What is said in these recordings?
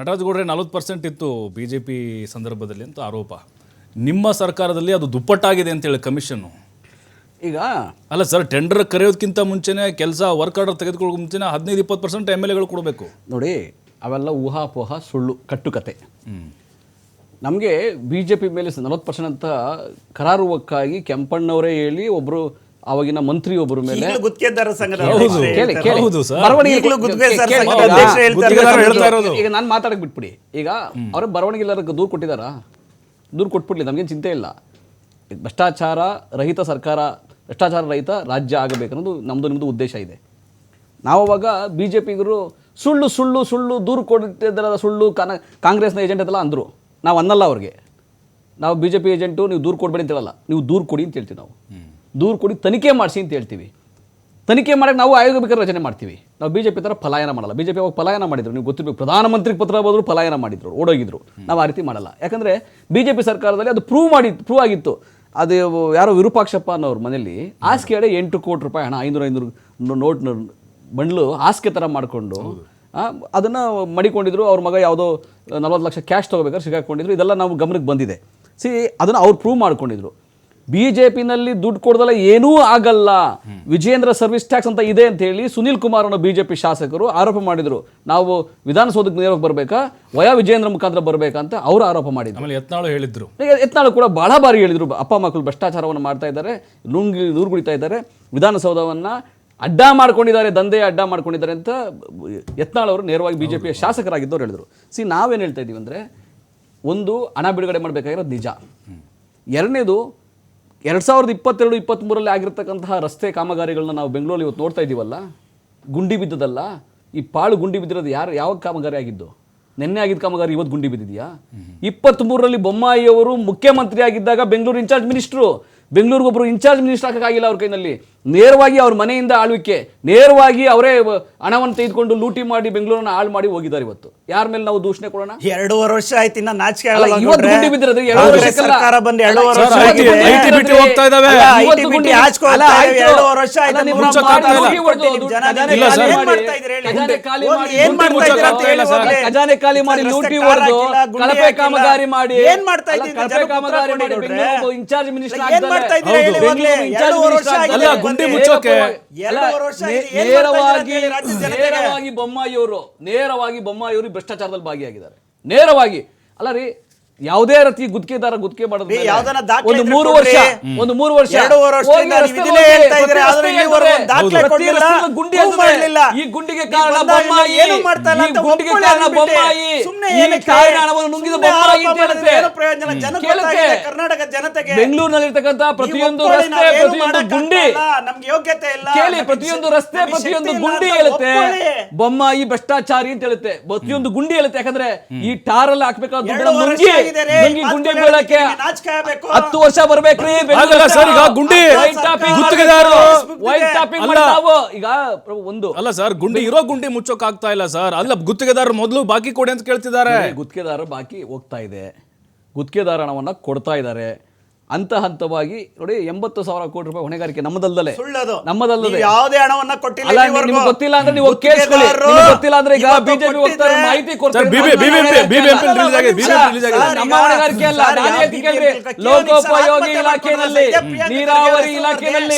ನಟರಾಜ್ ಗೌಡ್ರೆ ನಲ್ವತ್ತು ಪರ್ಸೆಂಟ್ ಇತ್ತು ಬಿ ಜೆ ಪಿ ಸಂದರ್ಭದಲ್ಲಿ ಅಂತ ಆರೋಪ. ನಿಮ್ಮ ಸರ್ಕಾರದಲ್ಲಿ ಅದು ದುಪ್ಪಟ್ಟಾಗಿದೆ ಅಂತೇಳಿ ಕಮಿಷನ್ನು ಈಗ ಅಲ್ಲ ಸರ್ ಟೆಂಡರ್ ಕರೆಯೋದಕ್ಕಿಂತ ಮುಂಚೆನೇ ಕೆಲಸ ವರ್ಕ್ ಆರ್ಡರ್ ತೆಗೆದುಕೊಳ್ಳೋ ಮುಂಚೆನೇ ಹದಿನೈದು ಇಪ್ಪತ್ತು ಪರ್ಸೆಂಟ್ ಎಂ ಎಲ್ ಎಗಳು ಕೊಡಬೇಕು. ನೋಡಿ ಅವೆಲ್ಲ ಊಹಾಪೋಹ ಸುಳ್ಳು ಕಟ್ಟುಕತೆ. ನಮಗೆ ಬಿ ಜೆ ಪಿ ಮೇಲೆ ನಲವತ್ತು ಪರ್ಸೆಂಟ್ ಅಂತ ಕರಾರುವಕ್ಕಾಗಿ ಕೆಂಪಣ್ಣವರೇ ಹೇಳಿ ಒಬ್ಬರು ಆವಾಗಿನ ಮಂತ್ರಿ ಒಬ್ಬರ ಮೇಲೆ ಈಗಲೂ ಗುತ್ತಿಗೆದಾರರ ಸಂಘದ ಹೌದು. ಕೇಳಿ ಕೇಳಿ. ಹೌದು ಸರ್. ಬರವಣಿಗೆ ಈಗಲೂ ಸರ್ ಸಂಘದ ಅಧ್ಯಕ್ಷರು ಹೇಳ್ತಾ ಇರೋದು. ಈಗ ನಾನು ಮಾತಾಡಕ್ ಬಿಟ್ಬಿಡಿ ಈಗ ಅವ್ರ ಬರವಣಿಗೆ ಎಲ್ಲರಿಗೆ ದೂರು ಕೊಟ್ಟಿದಾರ. ದೂರು ಕೊಟ್ಬಿಡ್ಲಿ ನಮಗೇನು ಚಿಂತೆ ಇಲ್ಲ. ಭ್ರಷ್ಟಾಚಾರ ರಹಿತ ಸರ್ಕಾರ ಭ್ರಷ್ಟಾಚಾರ ರಹಿತ ರಾಜ್ಯ ಆಗಬೇಕನ್ನೋದು ನಮ್ಮದು ನಿಮ್ಮದು ಉದ್ದೇಶ ಇದೆ. ನಾವು ಅವಾಗ ಬಿ ಜೆ ಪಿಗರು ಸುಳ್ಳು ಸುಳ್ಳು ಸುಳ್ಳು ದೂರು ಕೊಡ್ತಿದ್ದಾರ ಸುಳ್ಳು ಕಾನ ಕಾಂಗ್ರೆಸ್ನ ಏಜೆಂಟ್ ಅದೆಲ್ಲ ಅಂದರು. ನಾವು ಅನ್ನಲ್ಲ ಅವ್ರಿಗೆ. ನಾವು ಬಿ ಜೆ ಪಿ ಏಜೆಂಟು ನೀವು ದೂರು ಕೊಡಬೇಡಿ ಅಂತ ಹೇಳಲ್ಲ. ನೀವು ದೂರು ಕೊಡಿ ಅಂತ ಹೇಳ್ತೀವಿ ನಾವು. ದೂರು ಕೊಡಿ ತನಿಖೆ ಮಾಡಿಸಿ ಅಂತ ಹೇಳ್ತೀವಿ. ತನಿಖೆ ಮಾಡೋಕ್ಕೆ ನಾವು ಆಯೋಗ ಬೇಕಾದ್ರೆ ರಚನೆ ಮಾಡ್ತೀವಿ. ನಾವು ಬಿ ಜೆ ಪಿ ಥರ ಪಲಾಯನ ಮಾಡಲ್ಲ. ಬಿ ಜೆ ಪಿ ಅವಾಗ ಪಲಾಯನ ಮಾಡಿದ್ರು, ನೀವು ಗೊತ್ತಿರಬೇಕು. ಪ್ರಧಾನಮಂತ್ರಿಗೆ ಪತ್ರ ಬಂದರು ಪಲಾಯನ ಮಾಡಿದ್ರು, ಓಡೋಗಿದ್ರು. ನಾವು ಆ ರೀತಿ ಮಾಡಲ್ಲ. ಯಾಕಂದರೆ ಬಿ ಜೆ ಪಿ ಸರ್ಕಾರದಲ್ಲಿ ಅದು ಪ್ರೂವ್ ಮಾಡಿ ಪ್ರೂವ್ ಆಗಿತ್ತು. ಅದು ಯಾರೋ ವಿರೂಪಾಕ್ಷಪ್ಪ ಅನ್ನೋರು ಮನೆಯಲ್ಲಿ ಹಾಸಿಗೆ ಎಂಟು ಕೋಟಿ ರೂಪಾಯಿ ಹಣ, ಐನೂರು ಐನೂರು ನೋಟ್ ಬಂಡ್ಲು ಹಾಸಿಗೆ ಥರ ಮಾಡಿಕೊಂಡು ಅದನ್ನು ಮಡಿಕೊಂಡಿದ್ರು. ಅವ್ರ ಮಗ ಯಾವುದೋ ನಲ್ವತ್ತು ಲಕ್ಷ ಕ್ಯಾಶ್ ತೊಗೋಬೇಕಾದ್ರೆ ಸಿಗಾಕೊಂಡಿದ್ರು. ಇದೆಲ್ಲ ನಾವು ಗಮನಕ್ಕೆ ಬಂದಿದೆ. ಸಿ, ಅದನ್ನು ಅವ್ರು ಪ್ರೂವ್ ಮಾಡ್ಕೊಂಡಿದ್ರು. ಬಿ ಜೆ ಪಿನಲ್ಲಿ ದುಡ್ಡು ಕೊಡ್ದಲ್ಲ ಏನೂ ಆಗಲ್ಲ. ವಿಜೇಂದ್ರ ಸರ್ವಿಸ್ ಟ್ಯಾಕ್ಸ್ ಅಂತ ಇದೆ ಅಂತ ಹೇಳಿ ಸುನಿಲ್ ಕುಮಾರ್ ಅನ್ನೋ ಬಿ ಜೆ ಪಿ ಶಾಸಕರು ಆರೋಪ ಮಾಡಿದ್ರು. ನಾವು ವಿಧಾನಸೌಧಕ್ಕೆ ನೇರವಾಗಿ ಬರಬೇಕಾ? ವಯ ವಿಜೇಂದ್ರ ಮುಖಾಂತರ ಬರಬೇಕಾ ಅಂತ ಅವರು ಆರೋಪ ಮಾಡಿದ್ರು. ಆಮೇಲೆ ಯತ್ನಾಳು ಹೇಳಿದ್ರು. ಈಗ ಯತ್ನಾಳು ಕೂಡ ಬಹಳ ಬಾರಿ ಹೇಳಿದ್ರು. ಅಪ್ಪ ಮಕ್ಕಳು ಭ್ರಷ್ಟಾಚಾರವನ್ನು ಮಾಡ್ತಾ ಇದ್ದಾರೆ ನುಂಗಿ ನೂರು ಕುಡಿತಾ ಇದ್ದಾರೆ ವಿಧಾನಸೌಧವನ್ನು ಅಡ್ಡ ಮಾಡ್ಕೊಂಡಿದ್ದಾರೆ ದಂಧೆ ಅಡ್ಡ ಮಾಡ್ಕೊಂಡಿದ್ದಾರೆ ಅಂತ ಯತ್ನಾಳ್ ಅವರು ನೇರವಾಗಿ ಬಿ ಜೆ ಪಿಯ ಶಾಸಕರಾಗಿದ್ದವ್ರು ಹೇಳಿದರು. ಸಿ ನಾವೇನು ಹೇಳ್ತಾ ಇದ್ದೀವಿ ಅಂದರೆ ಒಂದು ಹಣ ಬಿಡುಗಡೆ ಮಾಡಬೇಕಾಗಿರೋದು ನಿಜ. ಎರಡನೇದು ಎರಡು ಸಾವಿರದ ಇಪ್ಪತ್ತೆರಡು ಇಪ್ಪತ್ತ್ಮೂರಲ್ಲಿ ಆಗಿರ್ತಕ್ಕಂತಹ ರಸ್ತೆ ಕಾಮಗಾರಿಗಳನ್ನ ನಾವು ಬೆಂಗಳೂರಲ್ಲಿ ಇವತ್ತು ನೋಡ್ತಾ ಇದ್ದೀವಲ್ಲ? ಗುಂಡಿ ಬಿದ್ದದಲ್ಲ? ಈ ಪಾಳು ಗುಂಡಿ ಬಿದ್ದಿರೋದು ಯಾರು, ಯಾವ ಕಾಮಗಾರಿ ಆಗಿದ್ದು? ನಿನ್ನೆ ಆಗಿದ್ದ ಕಾಮಗಾರಿ ಇವತ್ತು ಗುಂಡಿ ಬಿದ್ದಿದೆಯಾ? ಇಪ್ಪತ್ತ್ಮೂರರಲ್ಲಿ ಬೊಮ್ಮಾಯಿ ಅವರು ಮುಖ್ಯಮಂತ್ರಿ ಆಗಿದ್ದಾಗ ಬೆಂಗಳೂರು ಇನ್ಚಾರ್ಜ್ ಮಿನಿಸ್ಟ್ರು. ಬೆಂಗಳೂರಿಗೊಬ್ಬರು ಇನ್ಚಾರ್ಜ್ ಮಿನಿಸ್ಟರ್ ಹಾಕಕ್ಕಾಗಿಲ್ಲ ಅವ್ರ ಕೈನಲ್ಲಿ. ನೇರವಾಗಿ ಅವ್ರ ಮನೆಯಿಂದ ಆಳ್ವಿಕೆ. ನೇರವಾಗಿ ಅವರೇ ಹಣವನ್ನು ತೆಗೆದುಕೊಂಡು ಲೂಟಿ ಮಾಡಿ ಬೆಂಗಳೂರನ್ನ ಹಾಳು ಮಾಡಿ ಹೋಗಿದ್ದಾರೆ ಇವತ್ತು. ಯಾರ ಮೇಲೆ ನಾವು ದೂಷಣೆ ಕೊಡೋಣ ಎರಡೂವರೆ ವರ್ಷ ಆಯ್ತು ಇನ್ನ ನಾಚಿಕೆ ಆಗಲ್ಲ ಇವತ್ತು. ಗುಂಡಿ ಬಿದ್ದಿರೋದು ಎರಡು ಕಾಂಗ್ರೆಸ್ ವರ್ಷಕ್ಕಲ್ಲ. ಸರ್ಕಾರ ಬಂದು ಎರಡೂವರೆ ವರ್ಷ ಸರ್, ಆಗಿದೆ. ಬಿಟ್ಟು ಹೋಗ್ತಾ ಇದಾವೆ. ಅಲ್ಲ, ಬಿಟ್ಟು ಅಲ್ಲ, ಇದಾವೆ. ಆಯ್ತು. ಎರಡೂವರೆ ವರ್ಷ ಆಯ್ತು, ಅಲ್ಲ, ನೀವು ನೂರ ಮುಚ್ಚಕ್ಕೆ ಮೂವತ್ತಾರು ಆಗ್ತಾ ಇಲ್ಲ. ಕೊಟ್ಟು ನಿಮ್ ಜನ ಖಜಾನೆ ಇಲ್ಲ ಏನ್ ಸರ್. ಮಾಡ್ತಾ ಇದ್ದೀರಿ ಹೇಳಿ? ಖಜಾನೆ ಖಾಲಿ ಮಾಡಿ, ಏನ್ ಗುಂಡಿ ಮಾಡ್ತಾ ಇದ್ದೀರಿ ಅಂತ ಹೇಳಿ ಸರ್. ಹೋಗ್ಲಿ. ಖಜಾನೆ ಖಾಲಿ ಮಾಡಿ ರಸ್ತೆ ಲೂಟಿ ಕಾರ ಹೊಡೆದು ಹಾಕಿಲ್ಲ, ಗುಂಡಿ ಕಳಪೆ ಹಾಕಿಲ್ಲ. ಕಾಮಗಾರಿ ಮಾಡಿ ಏನ್ ಮಾಡ್ತಾ ಅಲ್ಲ, ಇದ್ದೀರಿ? ಕಳಪೆ ಉತ್ತರ ಕೊಡಿ. ಇನ್ಚಾರ್ಜ್ ಮಿನಿಸ್ಟರ್ ಏನ್ ಮಾಡ್ತಾ ಇದ್ದೀರಿ ಹೇಳಿ. ಹೋಗ್ಲಿ? ಬೆಂಗಳೂರು ಇನ್ಚಾರ್ಜ್ ಎರಡೂವರೆ ವರ್ಷ ಮಿನಿಸ್ಟರ್ ಆಗಿದೆ ಅಲ್ಲ, ಗುಂಡಿ ಮುಚ್ಚೋಕೆ. ಎರಡೂವರೆ ವರ್ಷ ನೇ- ಆಗಿದೆ. ಏನ್ ಮಾಡ್ತಾ ಇದ್ದೀರಿ ಅಂತ ನೇರವಾಗಿ ಹೇಳಿ ಜನತೆಗೆ? ನೇರವಾಗಿ ಬೊಮ್ಮಾಯಿಯವರು ನೇರವಾಗಿ ಬೊಮ್ಮಾಯಿಯವರು ಭ್ರಷ್ಟಾಚಾರದಲ್ಲಿ ಭಾಗಿಯಾಗಿದ್ದಾರೆ. ನೇರವಾಗಿ ಅಲ್ಲ ರೀ ಯಾವುದೇ ರೀತಿ ಗುತ್ತಿಗೆದಾರ ಗುತ್ತಿಗೆ ಮಾಡೋದು ರೀ, ದಾಖಲೆ ಒಂದು ಮೂರು ವರ್ಷ ಒಂದು ಮೂರು ವರ್ಷ ಎರಡೂವರೆ ವರ್ಷದಿಂದ ಹೋಗಿ ನೀವು ಇದನ್ನೇ ಹೋಗಿ, ಹೇಳ್ತಾ ಇದ್ದೀರಿ, ಪ್ರತಿ ಆದ್ರೆ ರಸ್ತೆಗೆ ಇಲ್ಲಿವರೆಗೂ ಹೇಳ್ತಾರೆ. ದಾಖಲೆ ಪ್ರತಿ ಕೊಡ್ಲಿಲ್ಲ, ರಸ್ತೆಗೂ ಗುಂಡಿ ಮಾಡ್ಲಿಲ್ಲ. ಈ ಗುಂಡಿಗೆ ಕಾರಣ ಬಂದಾಗ ಬೊಮ್ಮಾಯಿ ಏನು ಮಾಡ್ತಾ ಇಲ್ಲ ಈ ಅಂತ ಗುಂಡಿಗೆ ಒಪ್ಕೊಳ್ಳಿ ಕಾರಣ ಅಂದ್ಬಿಟ್ಟೆ. ಬೊಮ್ಮಾಯಿ ಸುಮ್ನೆ ಈ ಏನಕ್ಕೆ? ಕಾರಣ ಹಣವನ್ನು ನುಂಗಿದ ಸುಮ್ನೆ ಬೊಮ್ಮಾಯಿ ಆರೋಪ ಅಂತ ಮಾಡಿದ್ರೆ ಹೇಳುತ್ತೆ. ಏನು ಪ್ರಯೋಜನ? ಜನಕ್ಕೆ ಕೇಳುತ್ತೆ. ಗೊತ್ತಾಗಿದೆ, ಕರ್ನಾಟಕ ಜನತೆಗೆ. ಬೆಂಗಳೂರಿನಲ್ಲಿರ್ತಕ್ಕಂಥ ಪ್ರತಿಯೊಂದು ನೀವು ರಸ್ತೆ ನಾವೇನು ಪ್ರತಿಯೊಂದು ಗುಂಡಿ ನಮ್ಗೆ ಯೋಗ್ಯತೆ ಇಲ್ಲ ಕೇಳಿ ನಮ್ಗೆ ಪ್ರತಿಯೊಂದು ರಸ್ತೆ ನಮ್ಗೆ ಪ್ರತಿಯೊಂದು ಶಕ್ತಿ ಇಲ್ಲ ಗುಂಡಿ ಅಂತ ಹೇಳುತ್ತೆ ಒಪ್ಕೊಳ್ಳಿ. ಬೊಮ್ಮಾಯಿ ಭ್ರಷ್ಟಾಚಾರಿ ಅಂತ ಹೇಳುತ್ತೆ ಪ್ರತಿಯೊಂದು ಗುಂಡಿ ಹೇಳುತ್ತೆ ಯಾಕಂದ್ರೆ ಈ ಟಾರ್ ಹಾಕ್ಬೇಕಾದ ದುಡ್ಡನ್ನ ಎರಡು ವರ್ಷ ನುಂಗಿ ಆಗಿದೆ ರೀ, ನುಂಗಿ ಮಾತು ಗುಂಡಿ ಬೀಳಕ್ಕೆ. ಹತ್ತು ವರ್ಷ ಬರ್ಬೇಕ್ರಿ ಆಗಲ್ಲ ಸರ್, ಈಗ ಗುಂಡಿ ಗುತ್ತಿಗೆದಾರರು ವೈಟ್ ಟಾಪಿಂಗ್. ನಾವು ಈಗ ಪ್ರಭು, ಒಂದು. ಅಲ್ಲ ಸರ್ ಗುಂಡಿ ಇರೋ ಗುಂಡಿ ಮುಚ್ಚೋಕ್ ಆಗ್ತಾ ಇಲ್ಲ ಸರ್. ಅಲ್ಲ ಗುತ್ತಿಗೆದಾರರು ಮೊದಲು ಬಾಕಿ ಕೊಡಿ ಅಂತ ಕೇಳ್ತಿದ್ದಾರೆ. ಗುತ್ತಿಗೆದಾರ ಬಾಕಿ ಹೋಗ್ತಾ ಇದೆ. ಗುತ್ತಿಗೆದಾರ ಹಣವನ್ನ ಕೊಡ್ತಾ ಇದ್ದಾರೆ. ಹಂತ ಹಂತವಾಗಿ ನೋಡಿ ಎಂಬತ್ತು ಸಾವಿರ ಕೋಟಿ ರೂಪಾಯಿ ಹೊಣೆಗಾರಿಕೆ ನಮ್ಮದಲ್ಲದೆ ನಮ್ಮದಲ್ಲದೆ ಯಾವುದೇ ಹಣವನ್ನ ಕೊಟ್ಟಿಲ್ಲ. ನಿಮ್ಗೆ ಗೊತ್ತಿಲ್ಲ ಅಂದ್ರೆ ನೀವು ಕೇಳಿ ಕೇಳಿಸ್ಕೊಳ್ಳಿ ನಿಮ್ಗೆ ಗೊತ್ತಿಲ್ಲ ಅಂದ್ರೆ ಈಗ ಬಿಜೆಪಿ ಹೋಗ್ತಾರೆ ಮಾಹಿತಿ ಕೊಡ್ತಾರೆ. ಬಿಬಿಎಂಪಿ ಬಿಬಿಎಂಪಿ ರಿಲೀಸ್ ಆಗಿದೆ ಬಿಬಿಎಂಪಿ ರಿಲೀಸ್ ಆಗಿದೆ ನಮ್ಮ ಈಗ- ಹೊಣೆಗಾರಿಕೆ ಅಲ್ಲ ಸರ್, ನಾನು ಹೇಳ್ತೀನಿ ಕೇಳ್ರಿ. ಲೋಕೋಪಯೋಗಿ ಇಲಾಖೆಯಲ್ಲಿ ನೀರಾವರಿ ಇಲಾಖೆಯಲ್ಲಿ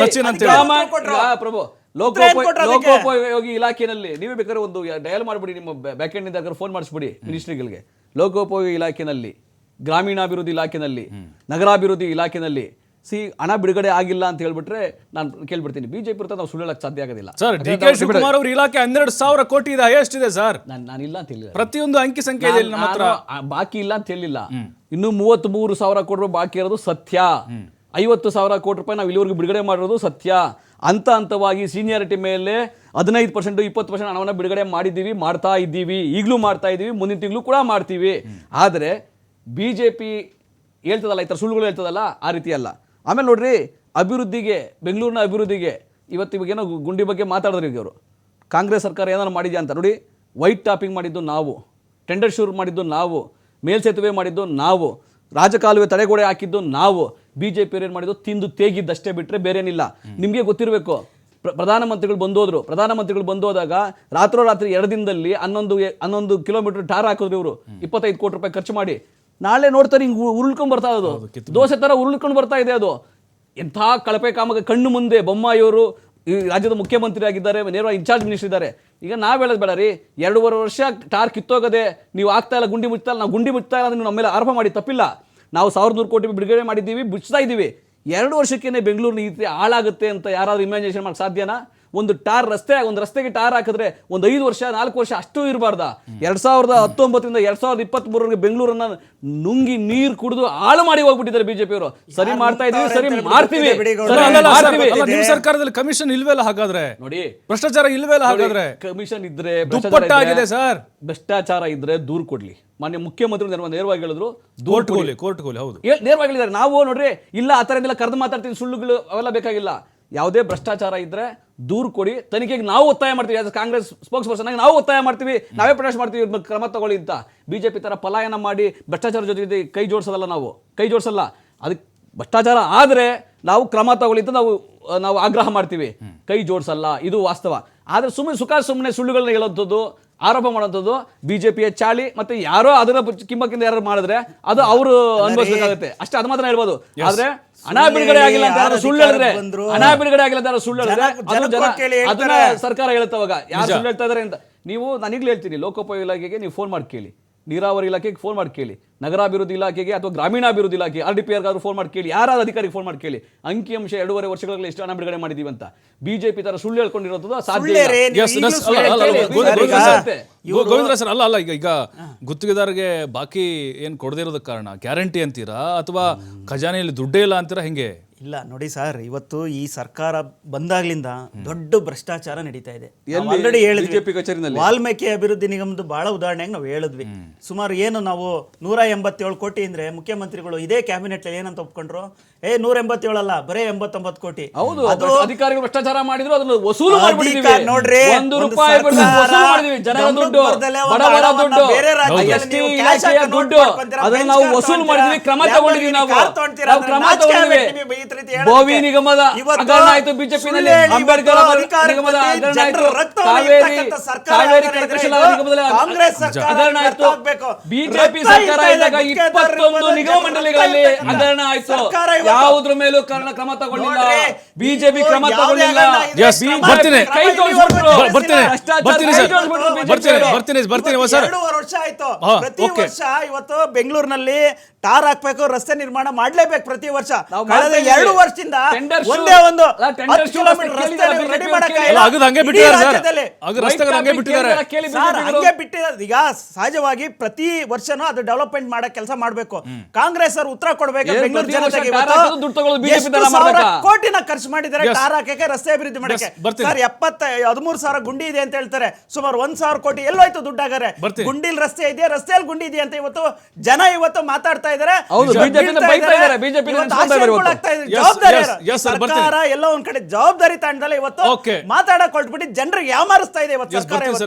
ಪ್ರಭು ಲೋಕೋಪಯೋಗಿ ಲೋಕೋಪಯೋಗಿ ಇಲಾಖೆಯಲ್ಲಿ ನೀವೇ ಬೇಕಾದ್ರೆ ಒಂದು ಡಯಲ್ ಮಾಡ್ಬಿಡಿ ನಿಮ್ಮ ಬ್ಯಾಕ್ ಎಂಡ್ನಿಂದ ಫೋನ್ ಮಾಡಿಸ್ಬಿಡಿ ಮಿನಿಸ್ಟ್ರಿಗಳಿಗೆ ಲೋಕೋಪಯೋಗಿ ಇಲಾಖೆನಲ್ಲಿ ಗ್ರಾಮೀಣಾಭಿವೃದ್ಧಿ ಇಲಾಖೆಯಲ್ಲಿ ನಗರಾಭಿವೃದ್ಧಿ ಇಲಾಖೆಯಲ್ಲಿ ಸಿ ಹಣ ಬಿಡುಗಡೆ ಆಗಿಲ್ಲ ಅಂತ ಹೇಳ್ಬಿಟ್ರೆ ನಾನು ಕೇಳ್ಬಿಡ್ತೀನಿ. ಬಿಜೆಪಿ ಇರ್ತದೆ ನಾವು ಸುಳ್ಳು ಹೇಳಕ್ ಸಾಧ್ಯ ಆಗೋದಿಲ್ಲ. ಸರ್ ಡಿ ಕೆ ಶಿವಕುಮಾರ್ ಅವ್ರ ಇಲಾಖೆ ಹನ್ನೆರಡು ಸಾವಿರ ಕೋಟಿ ಇದೆ ಹೈಯೆಸ್ಟ್ ಇದೆ ಸರ್. ನಾನು ಇಲ್ಲ ಅಂತ ಹೇಳಿಲ್ಲ ಪ್ರತಿಯೊಂದು ಅಂಕಿ ಸಂಖ್ಯೆ ಇದೆ ನಮ್ಮ ಹತ್ರ. ಬಾಕಿ ಇಲ್ಲ ಅಂತ ಹೇಳಿಲ್ಲ. ಇನ್ನು ಮೂವತ್ತ್ ಮೂರು ಸಾವಿರ ಕೋಟಿ ರೂಪಾಯಿ ಬಾಕಿ ಇರೋದು ಸತ್ಯ. ಐವತ್ತು ಸಾವಿರ ಕೋಟಿ ರೂಪಾಯಿ ನಾವು ಇಲ್ಲಿವರೆಗೂ ಬಿಡುಗಡೆ ಮಾಡಿರೋದು ಸತ್ಯ. ಹಂತ ಹಂತವಾಗಿ ಸೀನಿಯಾರಿಟಿ ಮೇಲೆ ಹದಿನೈದು ಪರ್ಸೆಂಟ್ ಇಪ್ಪತ್ತು ಪರ್ಸೆಂಟ್ ಹಣವನ್ನು ಬಿಡುಗಡೆ ಮಾಡಿದ್ದೀವಿ ಮಾಡ್ತಾ ಇದ್ದೀವಿ. ಈಗಲೂ ಮಾಡ್ತಾ ಇದ್ದೀವಿ ಮುಂದಿನ ತಿಂಗಳು ಕೂಡ ಮಾಡ್ತೀವಿ. ಆದರೆ ಬಿ ಜೆ ಪಿ ಹೇಳ್ತದಲ್ಲ, ಈ ಥರ ಸುಳ್ಳುಗಳು ಹೇಳ್ತದಲ್ಲ, ಆ ರೀತಿ ಅಲ್ಲ. ಆಮೇಲೆ ನೋಡ್ರಿ, ಅಭಿವೃದ್ಧಿಗೆ, ಬೆಂಗಳೂರಿನ ಅಭಿವೃದ್ಧಿಗೆ ಇವತ್ತು ಇವಾಗೇನೋ ಗುಂಡಿ ಬಗ್ಗೆ ಮಾತಾಡಿದ್ರು ಅವರು ಕಾಂಗ್ರೆಸ್ ಸರ್ಕಾರ ಏನಾರು ಮಾಡಿದ್ಯಾ ಅಂತ ನೋಡಿ, ವೈಟ್ ಟಾಪಿಂಗ್ ಮಾಡಿದ್ದು ನಾವು, ಟೆಂಡರ್ ಶೂರ್ ಮಾಡಿದ್ದು ನಾವು, ಮೇಲ್ಸೇತುವೆ ಮಾಡಿದ್ದು ನಾವು, ರಾಜಕಾಲುವೆ ತಡೆಗೋಡೆ ಹಾಕಿದ್ದು ನಾವು ಬಿ ಜೆ ಪಿ ಏನು ಮಾಡಿದ್ದು, ತಿಂದು ತೇಗಿದ್ದಷ್ಟೇ ಬಿಟ್ಟರೆ ಬೇರೇನಿಲ್ಲ. ನಿಮಗೆ ಗೊತ್ತಿರಬೇಕು, ಪ್ರ- ಪ್ರಧಾನಮಂತ್ರಿಗಳು ಬಂದೋದ್ರು. ಪ್ರಧಾನಮಂತ್ರಿಗಳು ಬಂದೋದಾಗ ರಾತ್ರೋರಾತ್ರಿ ಎರಡು ದಿನದಲ್ಲಿ ಹನ್ನೊಂದು ಹನ್ನೊಂದು ಕಿಲೋಮೀಟರ್ ಟಾರ್ ಹಾಕಿದ್ರು ಇವರು. ಇಪ್ಪತ್ತೈದು ಕೋಟಿ ರೂಪಾಯಿ ಖರ್ಚು ಮಾಡಿ. ನಾಳೆ ನೋಡ್ತಾರೆ ಹಿಂಗೆ ಉರುಳ್ಕೊಂಡು ಬರ್ತಾ ಅದು ದೋಸೆ ತರ ಉರುಳ್ಕೊಂಡು ಬರ್ತಾ ಇದೆ ಅದು. ಎಂಥ ಕಳಪೆ ಕಾಮಗ ಕಣ್ಣು ಮುಂದೆ ಬೊಮ್ಮಾಯಿಯವರು ಈ ರಾಜ್ಯದ ಮುಖ್ಯಮಂತ್ರಿ ಆಗಿದ್ದಾರೆ ನೇರವಾಗಿ ಇನ್ಚಾರ್ಜ್ ಮಿನಿಸ್ಟರ್ ಇದ್ದಾರೆ. ಈಗ ನಾವು ಹೇಳೋದು ಬೇಡ ರೀ ಎರಡೂವರೆ ವರ್ಷ ಟಾರ್ ಕಿತ್ತೋಗದೆ ನೀವು ಆಗ್ತಾ ಇಲ್ಲ ಗುಂಡಿ ಮುಚ್ತಾ ಇಲ್ಲ ನಾವು ಗುಂಡಿ ಮುಚ್ತಾ ಇಲ್ಲ ಅಂದ್ರೆ ನೀವು ನಮ್ಮ ಮೇಲೆ ಆರೋಪ ಮಾಡಿ ತಪ್ಪಿಲ್ಲ. ನಾವು ಸಾವಿರದ ನೂರು ಕೋಟಿ ಬಿಡುಗಡೆ ಮಾಡಿದ್ದೀವಿ ಮುಚ್ತಾ ಇದ್ದೀವಿ ಎರಡು ವರ್ಷಕ್ಕೇನೆ ಬೆಂಗಳೂರಿನ ಈ ರೀತಿ ಹಾಳಾಗುತ್ತೆ ಅಂತ ಯಾರಾದರೂ ಇಮ್ಯಾಜಿನೇಷನ್ ಮಾಡೋಕ್ಕೆ ಸಾಧ್ಯನಾ? ಒಂದು ಟಾರ್ ರಸ್ತೆ ಒಂದು ರಸ್ತೆಗೆ ಟಾರ್ ಹಾಕಿದ್ರೆ ಒಂದು ಐದು ವರ್ಷ ನಾಲ್ಕು ವರ್ಷ ಅಷ್ಟು ಇರಬಾರ್ದ? ಎರಡ್ ಸಾವಿರದ ಹತ್ತೊಂಬತ್ತರಿಂದ ಎರಡ್ ಸಾವಿರದ ಇಪ್ಪತ್ತ್ ಮೂರವರೆಗೆ ಬೆಂಗಳೂರನ್ನ ನುಂಗಿ ನೀರು ಕುಡಿದು ಹಾಳು ಮಾಡಿ ಹೋಗ್ಬಿಟ್ಟಿದ್ದಾರೆ ಬಿಜೆಪಿ ಅವರು ಸರಿ ಮಾಡ್ತಾ ಇದೀವಿ ಸರಿ ಮಾಡ್ತೀವಿ. ನಿಮ್ಮ ಸರ್ಕಾರದಲ್ಲಿ ಕಮಿಷನ್ ಇಲ್ವೇಲ್ಲ ಹಾಗಾದ್ರೆ? ನೋಡಿ ಭ್ರಷ್ಟಾಚಾರ ಇಲ್ವೇಲ್ಲ ಹಾಗಾದ್ರೆ? ಕಮಿಷನ್ ಇದ್ರೆ ಆಗಿದೆ ಸರ್. ಭ್ರಷ್ಟಾಚಾರ ಇದ್ರೆ ದೂರು ಕೊಡ್ಲಿ. ಮಾನ್ಯ ಮುಖ್ಯಮಂತ್ರಿ ನೇರವಾಗಿ- ನೇರವಾಗಿ ಹೇಳಿದ್ರು ದೂರ್ ಕೋರ್ಟ್ ಕೊಡಿ ಕೋರ್ಟ್ ಕೋಲಿ ಹೌದು. ನೇರವಾಗಿ ಹೇಳಿದ್ದಾರೆ. ನಾವು ನೋಡ್ರಿ ಇಲ್ಲ ಆ ಥರ ಎಲ್ಲ ಕರೆದು ಮಾತಾಡ್ತೀನಿ ಸುಳ್ಳುಗಳು ಅವೆಲ್ಲ ಬೇಕಾಗಿಲ್ಲ. ಯಾವುದೇ ಭ್ರಷ್ಟಾಚಾರ ಇದ್ರೆ ದೂರು ಕೊಡಿ. ತನಿಖೆಗೆ ನಾವು ಒತ್ತಾಯ ಮಾಡ್ತೀವಿ. ಆಸ್ ಕಾಂಗ್ರೆಸ್ ಸ್ಪೋಕ್ಸ್ ಪರ್ಸನ್ ನಾವು ಒತ್ತಾಯ ಮಾಡ್ತೀವಿ. ನಾವೇ ಪ್ರಶ್ನೆ ಮಾಡ್ತೀವಿ. ಕ್ರಮ ತಗೊಳ್ಳಿ ಅಂತ. ಬಿಜೆಪಿ ಥರ ಪಲಾಯನ ಮಾಡಿ ಭ್ರಷ್ಟಾಚಾರ ಜೊತೆ ಕೈ ಜೋಡಿಸೋದಲ್ಲ ನಾವು. ಕೈ ಜೋಡಿಸಲ್ಲ. ಅದಕ್ಕೆ ಭ್ರಷ್ಟಾಚಾರ ಆದರೆ ನಾವು ಕ್ರಮ ತಗೊಳ್ಳಿ ಅಂತ ನಾವು ನಾವು ಆಗ್ರಹ ಮಾಡ್ತೀವಿ. ಕೈ ಜೋಡಿಸಲ್ಲ. ಇದು ವಾಸ್ತವ. ಆದರೆ ಸುಮ್ಮನೆ ಸುಖ ಸುಮ್ಮನೆ ಸುಳ್ಳುಗಳನ್ನ ಹೇಳೋಂಥದ್ದು ಆರೋಪ ಮಾಡುವಂಥದ್ದು ಬಿಜೆಪಿಯ ಚಾಳಿ ಮತ್ತೆ ಯಾರೋ ಅದರ ಕಿಮ್ಮಕ್ಕಿಂದ ಯಾರು ಮಾಡಿದ್ರೆ ಅದು ಅವರು ಅನುಭವಿಸಬೇಕಾಗುತ್ತೆ. ಅಷ್ಟೇ ಅದು ಮಾತ್ರ ಹೇಳ್ಬೋದು. ಆದ್ರೆ ಹಣ ಬಿಡುಗಡೆ ಆಗಿಲ್ಲ ಅಂತ ಯಾರು ಸುಳ್ಳು ಹೇಳಿದ್ರೆ ಹಣ ಬಿಡುಗಡೆ ಆಗಿಲ್ಲ ಅಂತ ಯಾರು ಸುಳ್ಳು ಹೇಳಿದ್ರೆ ಜನ- ಅದು ಜನ ಅದನ್ನ ಸರ್ಕಾರ ಹೇಳುತ್ತವಾಗ ಯಾರು ಸುಳ್ಳು ಹೇಳ್ತಾ ಇದಾರೆ ಅಂತ. ನೀವು ನನಗೆ ಹೇಳ್ತೀನಿ ಲೋಕೋಪಯೋಗಿ ಇಲಾಖೆಗೆ ನೀವು ಫೋನ್ ಮಾಡಿ ಕೇಳಿ. ನೀರಾವರಿ ಇಲಾಖೆಗೆ ಫೋನ್ ಮಾಡಿ ಕೇಳಿ. ನಗರಾಭಿವೃದ್ಧಿ ಇಲಾಖೆಗೆ ಅಥವಾ ಗ್ರಾಮೀಣಾಭಿವೃದ್ಧಿ ಇಲಾಖೆ ಆರ್ ಡಿ ಪಿ ಆರ್ಗಾದ್ರು ಫೋನ್ ಮಾಡಿ ಕೇಳಿ. ಯಾರಾದ ಅಧಿಕಾರಿಗೆ ಫೋನ್ ಮಾಡಿ ಕೇಳಿ. ಅಂಕಿಅಂಶ ಎರಡೂವರೆ ವರ್ಷಗಳಲ್ಲಿ ಎಷ್ಟು ಹಣ ಬಿಡುಗಡೆ ಮಾಡಿದೀವಿ ಅಂತ. ಬಿಜೆಪಿ ತರ ಸುಳ್ಳು ಹೇಳ್ಕೊಂಡಿರೋದು ಸಾಧ್ಯ ಸುಳ್ಳೇ ಇಲ್ಲ. ರೀ, ನೀವು Yes, ಈಗಲೂ yes, ಸುಳ್ಳು ಅಲ್ಲ, ಅಲ್ಲ, ಅಲ್ಲ, ಹೇಳ್ತೀರಿ. ಗೋ- ಸರ್, ಅಲ್ಲ ಅಲ್ಲ ಈಗ ಈಗ ಗುತ್ತಿಗೆದಾರರಿಗೆ ಬಾಕಿ ಏನ್ ಕೊಡದೇ ಇರೋದಕ್ಕೆ ಕಾರಣ? ಗ್ಯಾರಂಟಿ ಅಂತೀರಾ? ಅಥವಾ ಖಜಾನೆಯಲ್ಲಿ ದುಡ್ಡೇ ಇಲ್ಲ ಅಂತೀರಾ? ಹೆಂಗೆ? ಇಲ್ಲ ನೋಡಿ ಸರ್ ಇವತ್ತು ಈ ಸರ್ಕಾರ ಬಂದಾಗ್ಲಿಂದ ದೊಡ್ಡ ಭ್ರಷ್ಟಾಚಾರ ನಡೀತಾ ಇದೆ? ಆಲ್ರೆಡಿ ಹೇಳಿದ್ವಿ? ವಾಲ್ಮೀಕಿ ಅಭಿವೃದ್ಧಿ ನಿಗಮದ ಬಹಳ ಉದಾಹರಣೆಗೆ ನಾವು ಹೇಳಿದ್ವಿ. ಸುಮಾರು ಏನು ನಾವು ನೂರ ಎಂಬತ್ತೇಳು ಕೋಟಿ ಅಂದ್ರೆ ಮುಖ್ಯಮಂತ್ರಿಗಳು ಇದೇ ಕ್ಯಾಬಿನೆಟ್ ಏನಂತ ಒಪ್ಕೊಂಡ್ರು? ಏ ನೂರ ಎಂಬತ್ತೇಳಲ್ಲ ಬರೇ ಎಂಬತ್ತೊಂಬತ್ತು ಕೋಟಿ. ಹೌದು ಅದು ಅಧಿಕಾರಿಗಳು ಭ್ರಷ್ಟಾಚಾರ ಮಾಡಿದ್ರು ಅದನ್ನ ವಸೂಲು ಮಾಡ್ಬಿಟ್ಟಿದೀವಿ. ನೋಡ್ರಿ, ಒಂದು ರೂಪಾಯಿ ವಸೂಲು ಮಾಡಿದೀವಿ ಜನರ ದುಡ್ಡು ಬಡ ಹಣವನ್ನ ದುಡ್ಡು. ಬೇರೆ ರಾಜ್ಯದಲ್ಲಿ ಎಸ್ ಟಿ ನೀವು ಇಲಾಖೆಯ ದುಡ್ಡು. ಅದನ್ನ ನಾವು ವಸೂಲು ಮಾಡಿದ್ವಿ ಕ್ರಮ ತಗೊಂಡಿದ್ವಿ ನಾವು. ನಾವು ಕ್ರಮ ತಗೊಂಡಿದ್ವಿ. ಬೋವಿ ನಿಗಮದ ಹಗರಣ ಆಯ್ತು ಬಿಜೆಪಿನಲ್ಲಿ. ಅಂಬೇಡ್ಕರ್ ನಿಗಮದ ಹಗರಣ ಆಯ್ತು. ಕಾವೇರಿ ಕಾವೇರಿ ಯಾವ್ದಾರ ಇದ್ರೆ ಕರ್ಕಶ ಇದು ನಿಗಮದಲ್ಲಿ ಹಗರಣ ಆಯ್ತು. ಬಿಜೆಪಿ ಸರ್ಕಾರ ಇದ್ದಾಗ ಇಪ್ಪತ್ತೊಂದು ನಿಗಮ ಮಂಡಳಿಗಳಲ್ಲಿ ಹಗರಣ ಆಯ್ತು. ಯಾವುದ್ರ ಮೇಲೂ ಕಾರಣ ಕ್ರಮ ತಗೊಂಡಿಲ್ಲ. ಬಿಜೆಪಿ ಕ್ರಮ ತಗೊಂಡಿಲ್ಲ. ಬರ್ತೀನಿ. ಕೈ ತೋರಿಸ್ಬಿಟ್ರು. ಬರ್ತೀನಿ ಬರ್ತೀನಿ. ಬರ್ತೀನಿ ಬರ್ತೀನಿ ಬರ್ತೀನಿ ಸರ್. ವರ್ಷ ಆಯ್ತು. ಪ್ರತಿ ವರ್ಷ ಇವತ್ತು ಬೆಂಗಳೂರಿನಲ್ಲಿ ಟಾರ್ ಹಾಕ್ಬೇಕು ರಸ್ತೆ ನಿರ್ಮಾಣ ಮಾಡ್ಲೇಬೇಕು ಪ್ರತಿ ವರ್ಷ. ಕಳೆದ ಎರಡು ವರ್ಷದಿಂದ ಒಂದೇ ಒಂದು ರೆಡಿ. ಹಂಗೆ ಬಿಟ್ಟಿದ್ದಾರೆ ಸರ್. ಆಗ ರಸ್ತೆಗಳು ಹಂಗೆ ಬಿಟ್ಟಿದ್ದಾರೆ. ಸರ್ BJP ಗಳು. ಈಗ ಸಹಜವಾಗಿ ಪ್ರತಿ ವರ್ಷನೂ ಅದು ಡೆವಲಪ್ಮೆಂಟ್ ಮಾಡಕ್ ಕೆಲಸ ಮಾಡ್ಬೇಕು. ಕಾಂಗ್ರೆಸ್ ಅವರು ಉತ್ತರ ಕೊಡ್ಬೇಕು ಬೆಂಗಳೂರು ಜನತೆಗೆ ದುಡ್ಡು ತಗೊಳ್ಳೋದು ಕೋಟಿನ ಖರ್ಚು ಮಾಡಿದ್ದಾರೆ ಕಾರ್ ಹಾಕಕ್ಕೆ ರಸ್ತೆ ಅಭಿವೃದ್ಧಿ ಮಾಡಕ್ಕೆ. ಸರ್ ಎಪ್ಪತ್ತ ಹದಿಮೂರು ಸಾವಿರ ಗುಂಡಿ ಇದೆ ಅಂತ ಹೇಳ್ತಾರೆ. ಸುಮಾರು ಒಂದ್ ಸಾವಿರ ಕೋಟಿ ಎಲ್ಲೋಯ್ತು ದುಡ್ಡಾಗಾರೆ. ಆಗಾರೆ ಗುಂಡಿಲ್ ರಸ್ತೆ ಇದೆಯಾ? ರಸ್ತೆಯಲ್ಲಿ ಗುಂಡಿ ಇದೆಯಾ ಅಂತ ಇವತ್ತು ಜನ ಇವತ್ತು ಮಾತಾಡ್ತಾ ಇದ್ದಾರೆ. ಇದೆ. ಸರ್ಕಾರ ಎಲ್ಲೋ ಒಂದ್ ಕಡೆ ಜವಾಬ್ದಾರಿ ತಾಂಡದಲ್ಲಿ ಇವತ್ತು. ಮಾತಾಡಕ್ ಹೊರಟ್ಬಿಟ್ಟು ಜನರಿಗೆ ಯಾಮಾರಿಸ್ತಾ ಇದೆ ಇವತ್ತು ಸರ್ಕಾರ ಇವತ್ತು?